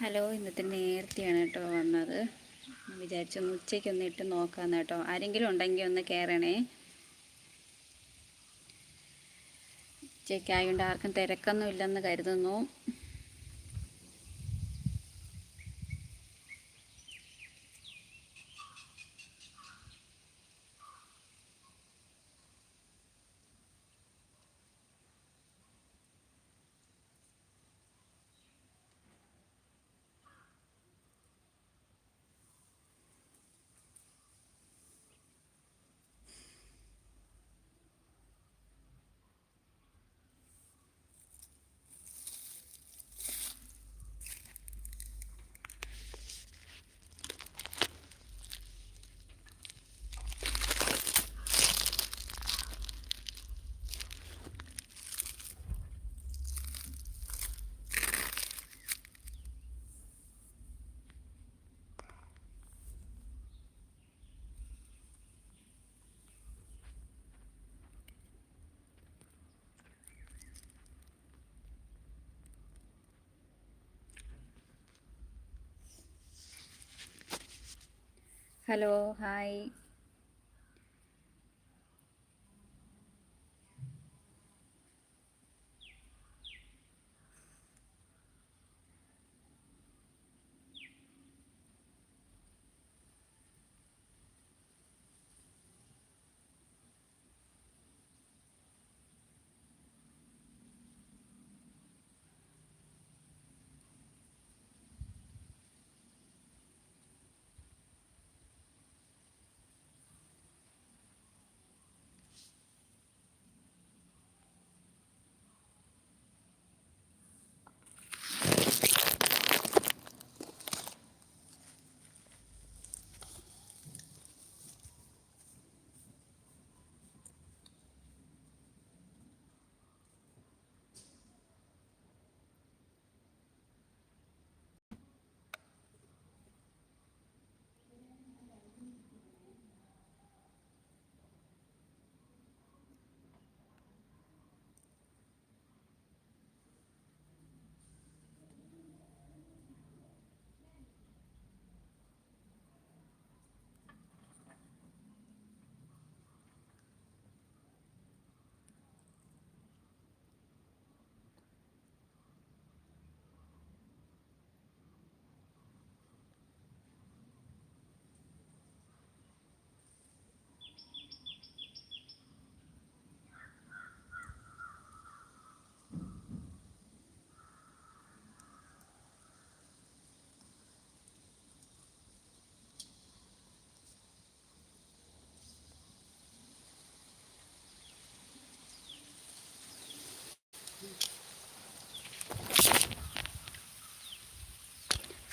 Hello ഇന്നത്തെ നേരത്തെയാണ് കേട്ടോ വന്നത്. വിചാരിച്ചു ഒന്ന് ഉച്ചയ്ക്കൊന്ന് ഇട്ട് നോക്കാമെന്ന് കേട്ടോ. ആരെങ്കിലും ഉണ്ടെങ്കിൽ ഒന്ന് കയറണേ ഉച്ചയ്ക്കായതുകൊണ്ട് ആർക്കും തിരക്കൊന്നും ഇല്ലെന്ന് കരുതുന്നു. Hello hi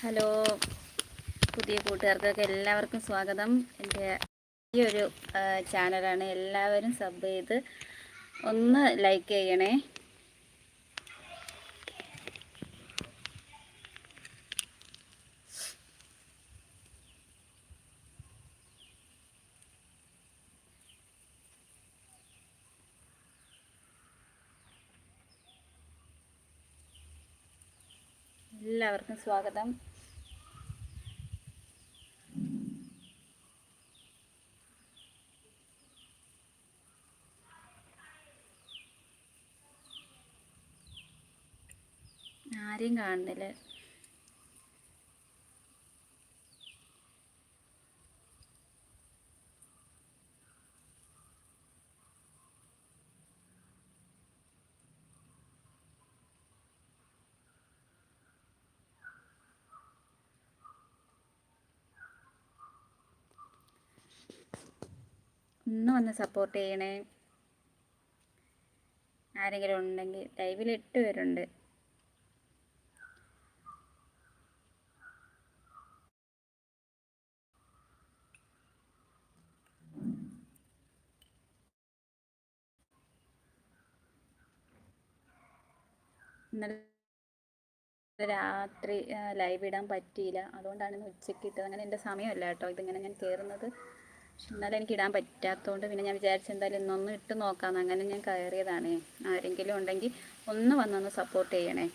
hello. പുതിയ കൂട്ടുകാർക്കൊക്കെ എല്ലാവർക്കും സ്വാഗതം. എന്റെ ഈ ഒരു ചാനലാണ് എല്ലാവരും സബ് ചെയ്ത് ഒന്ന് ലൈക്ക് ചെയ്യണേ. എല്ലാവർക്കും സ്വാഗതം. ആരെയും കാണുന്നില്ല ഒന്ന് വന്ന് സപ്പോർട്ട് ചെയ്യണേ. ആരെങ്കിലും ഉണ്ടെങ്കിൽ ലൈവിൽ എട്ട് പേരുണ്ട് ഇന്നലെ രാത്രി ലൈവ് ഇടാൻ പറ്റിയില്ല. അതുകൊണ്ടാണ് ഇന്ന് ഉച്ചയ്ക്ക് ഇട്ടത്. അങ്ങനെ എന്റെ സമയമല്ല കേട്ടോ. ഇതിങ്ങനെ ഞാൻ കയറുന്നത്. പക്ഷെ ഇന്നലെ എനിക്ക് ഇടാൻ പറ്റാത്തതുകൊണ്ട് പിന്നെ ഞാൻ വിചാരിച്ചു എന്തായാലും ഇന്നൊന്ന് ഇട്ട് നോക്കാമെന്ന് അങ്ങനെ ഞാൻ കയറിയതാണേ. ആരെങ്കിലും ഉണ്ടെങ്കിൽ ഒന്ന് വന്നൊന്ന് സപ്പോർട്ട് ചെയ്യണേ.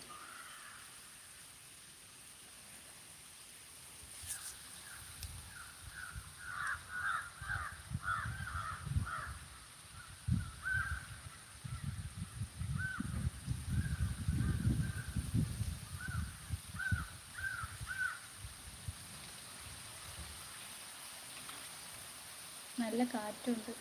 നല്ല കാറ്റുണ്ട്.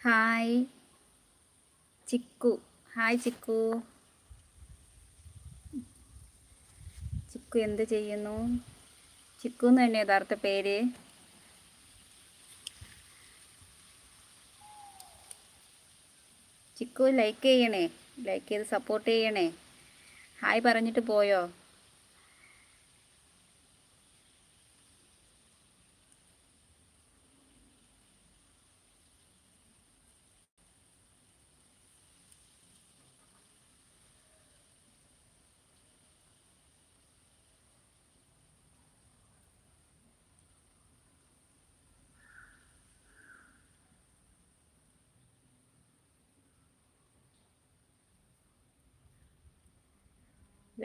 ഹായ് ചിക്കു. ഹായ് ചിക്കു. ചിക്കു എന്ത് ചെയ്യുന്നു? ചിക്കു എന്ന് തന്നെ യഥാർത്ഥ പേര്. ചിക്കു ലൈക്ക് ചെയ്യണേ. ലൈക്ക് ചെയ്ത് സപ്പോർട്ട് ചെയ്യണേ. ഹായ് പറഞ്ഞിട്ട് പോയോ?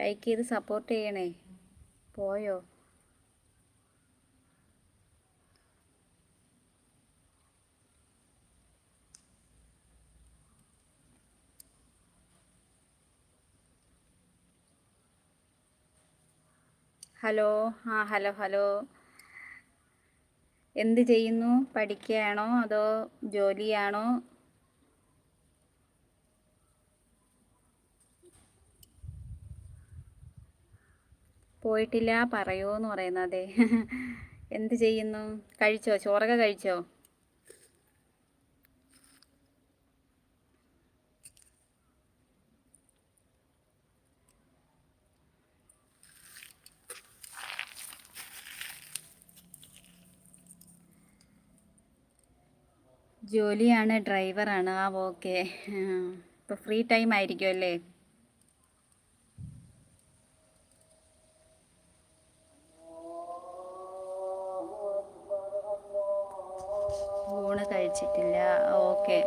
ലൈക്ക് ചെയ്ത് സപ്പോർട്ട് ചെയ്യണേ. പോയോ? ഹലോ ആ ഹലോ ഹലോ എന്ത് ചെയ്യുന്നു? പഠിക്കുകയാണോ? അതോ ജോലിയാണോ? പോയിട്ടില്ല പറയൂ എന്ന് പറയുന്നത് എന്ത് ചെയ്യുന്നു? കഴിച്ചോ? ചോറൊക്കെ കഴിച്ചോ? ജോലിയാണ് ഡ്രൈവറാണ് ആ ഓക്കെ ഇപ്പോൾ ഫ്രീ ടൈം ആയിരിക്കും അല്ലേ ഊണ് കഴിച്ചിട്ടില്ല. ഓക്കെ.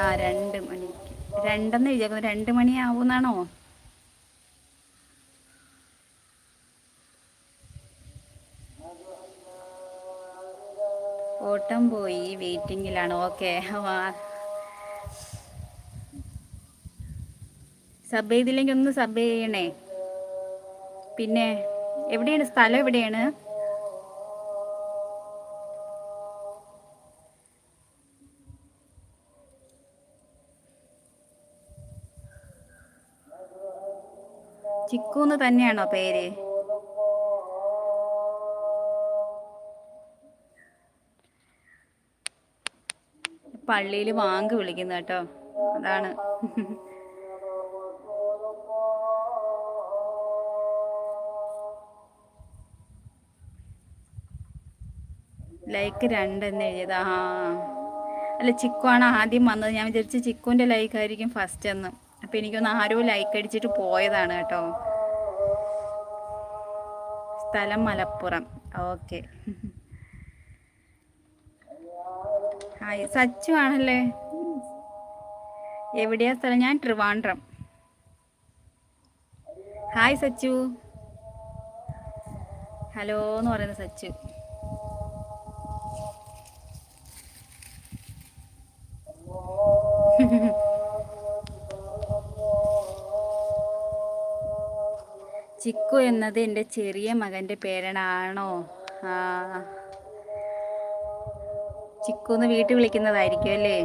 ആ രണ്ട് മണിക്ക്. രണ്ടെന്ന് വിചാരിക്കുന്നു രണ്ട് മണിയാവുന്നാണോ? ഓട്ടം പോയി. വെയിറ്റിംഗിലാണ് ഓക്കെ. സബ് ചെയ്തില്ലെങ്കിൽ ഒന്ന് സബ് ചെയ്യണേ. പിന്നെ എവിടെയാണ്? സ്ഥലം എവിടെയാണ്? ചിക്കൂന്ന് തന്നെയാണോ പേര്? പള്ളിയിൽ വാങ്ക് വിളിക്കുന്നു കേട്ടോ. അതാണ്. ലൈക്ക് രണ്ടെന്ന് എഴുതിയത്. ആ അല്ല ചിക്കു ആണ് ആദ്യം വന്നത്. ഞാൻ വിചാരിച്ചു ചിക്കുവിന്റെ ലൈക്ക് ആയിരിക്കും ഫസ്റ്റ് എന്ന്. അപ്പം എനിക്കൊന്ന് ആരോ ലൈക്ക് അടിച്ചിട്ട് പോയതാണ് കേട്ടോ. സ്ഥലം മലപ്പുറം. ഓക്കെ ഹായ് സച്ചു ആണല്ലേ? എവിടെയാ സ്ഥലം? ഞാൻ ട്രിവാൻഡ്രം. ഹായ് സച്ചു. ഹലോ എന്ന് പറയുന്നത് സച്ചു. ചിക്കു എന്നത് എന്റെ ചെറിയ മകന്റെ പേരണാണോ? ചിക്കു എന്ന് വീട്ടിൽ വിളിക്കുന്നതായിരിക്കും അല്ലേ?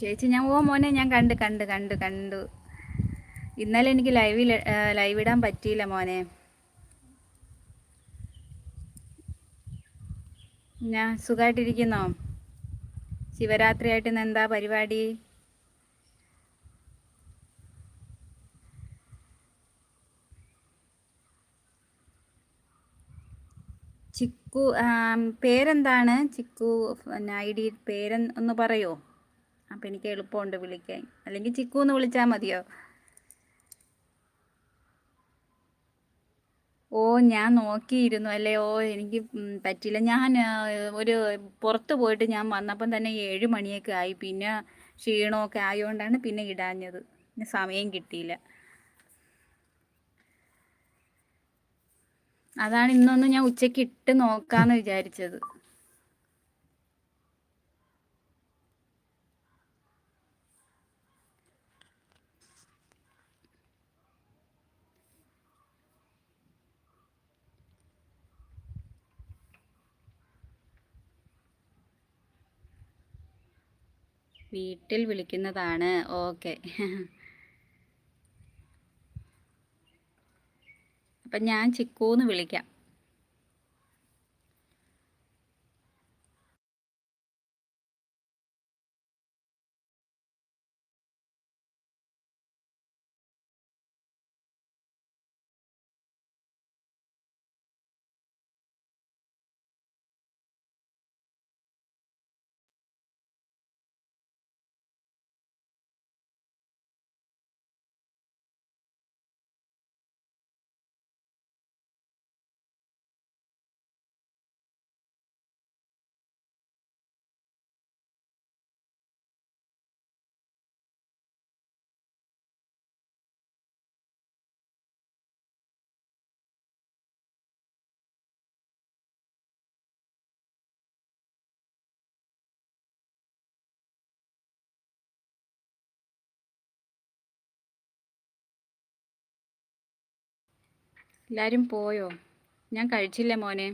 ചേച്ചി ഞാൻ ഓ മോനെ ഞാൻ കണ്ട് കണ്ട് കണ്ട് കണ്ടു. ഇന്നലെ എനിക്ക് ലൈവിൽ ലൈവ് ഇടാൻ പറ്റിയില്ല മോനെ. ഞാൻ സുഖമായിട്ടിരിക്കുന്നോ ശിവരാത്രി ആയിട്ട് ഇന്ന് എന്താ പരിപാടി? ചിക്കു പേരെന്താണ്? ചിക്കു ഐ ഡി പേരൊന്ന് പറയുമോ അപ്പം എനിക്ക് എളുപ്പമുണ്ട് വിളിക്കാൻ. അല്ലെങ്കിൽ ചിക്കു എന്ന് വിളിച്ചാൽ മതിയോ? ഓ ഞാൻ നോക്കിയിരുന്നു അല്ലേ? ഓ എനിക്ക് പറ്റില്ല ഞാൻ ഒരു പുറത്ത് പോയിട്ട് ഞാൻ വന്നപ്പം തന്നെ ഏഴ് മണിയൊക്കെ ആയി. പിന്നെ ക്ഷീണമൊക്കെ ആയതുകൊണ്ടാണ് പിന്നെ ഇടാഞ്ഞത്. സമയം കിട്ടിയില്ല. അതാണ് ഇന്നൊന്ന് ഞാൻ ഉച്ചയ്ക്ക് ഇട്ട് നോക്കാമെന്ന് വിചാരിച്ചത്. വീട്ടിൽ വിളിക്കുന്നതാണ്. ഓക്കെ. അപ്പം ഞാൻ ചിക്കൂന്ന് വിളിക്കാം. എല്ലാവരും പോയോ? ഞാൻ കഴിച്ചില്ല മോനെ?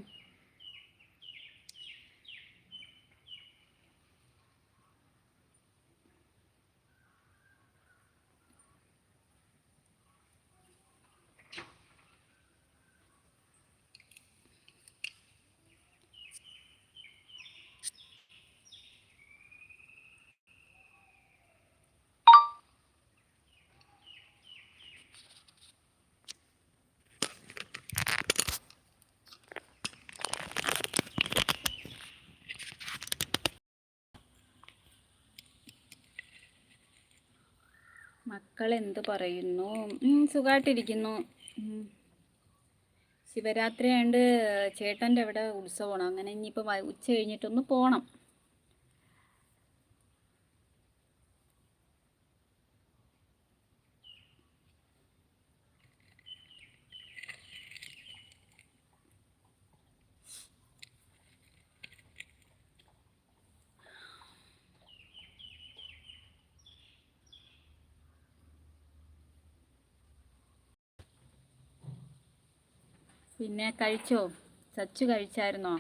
മക്കൾ എന്ത് പറയുന്നു സുഖമായിട്ടിരിക്കുന്നു ശിവരാത്രി ആയതുകൊണ്ട് ചേട്ടന്റെ അവിടെ ഉത്സവമാണ്. അങ്ങനെ ഇനിയിപ്പോൾ ഉച്ച കഴിഞ്ഞിട്ടൊന്ന് പോകണം പിന്നെ കഴിച്ചോ? സച്ചു കഴിച്ചായിരുന്നോ?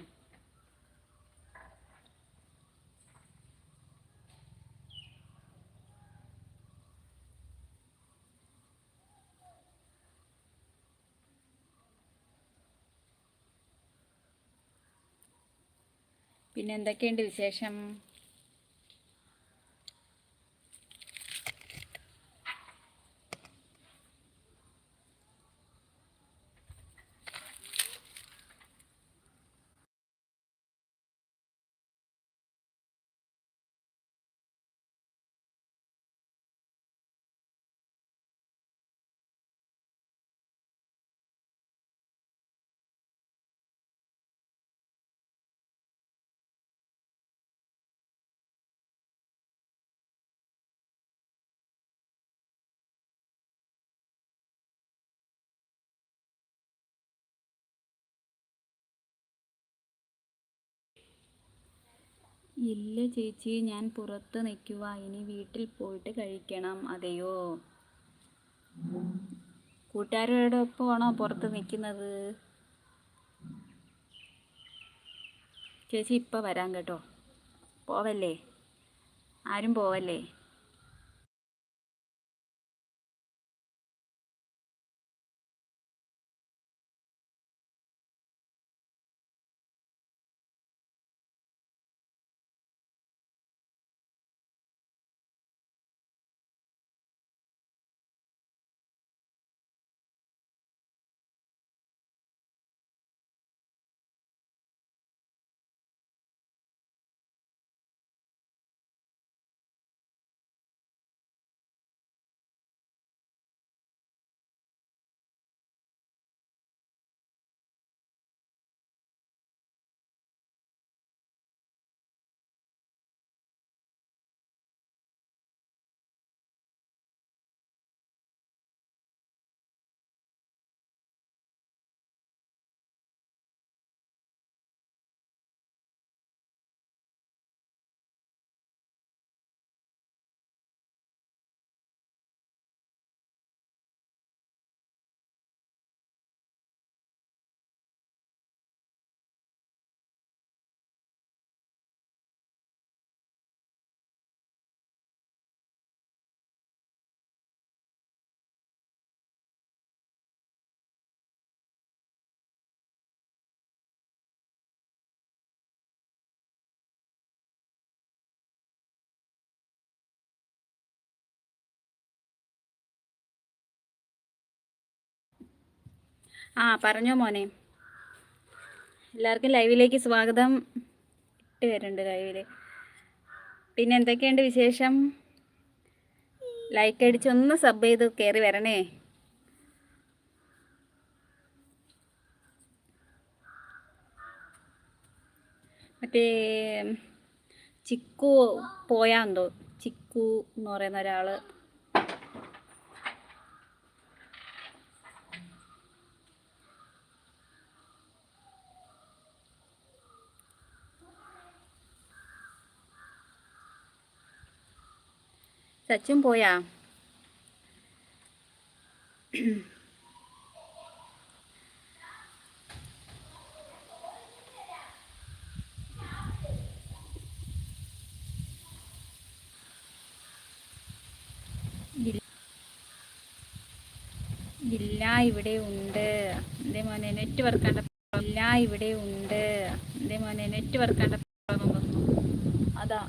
പിന്നെ എന്തൊക്കെയുണ്ട് വിശേഷം? ഇല്ല ചേച്ചി ഞാൻ പുറത്ത് നിൽക്കുക ഇനി വീട്ടിൽ പോയിട്ട് കഴിക്കണം. അതെയോ? കൂട്ടുകാരുടെ ഒപ്പമാണോ പുറത്ത് നിൽക്കുന്നത്? ചേച്ചി ഇപ്പം വരാം കേട്ടോ. പോവല്ലേ? ആരും പോവല്ലേ? ആ പറഞ്ഞോ മോനെ. എല്ലാവർക്കും ലൈവിലേക്ക് സ്വാഗതം. ഇട്ട് വരുന്നുണ്ട് ലൈവിൽ പിന്നെ എന്തൊക്കെയുണ്ട് വിശേഷം? ലൈക്ക് അടിച്ച് ഒന്ന് സബ് ചെയ്ത് കയറി വരണേ. മറ്റേ ചിക്കു പോയാന്തോ? ചിക്കു എന്ന് പറയുന്ന ഒരാൾ സച്ചും പോയാ ഇല്ല ഇവിടെ ഉണ്ട്. എന്തേ മോനെ നെറ്റ് വർക്കാണ്ട ഇല്ല ഇവിടെ ഉണ്ട്. എന്തേ മോനെ നെറ്റ് വർക്കാണ്ട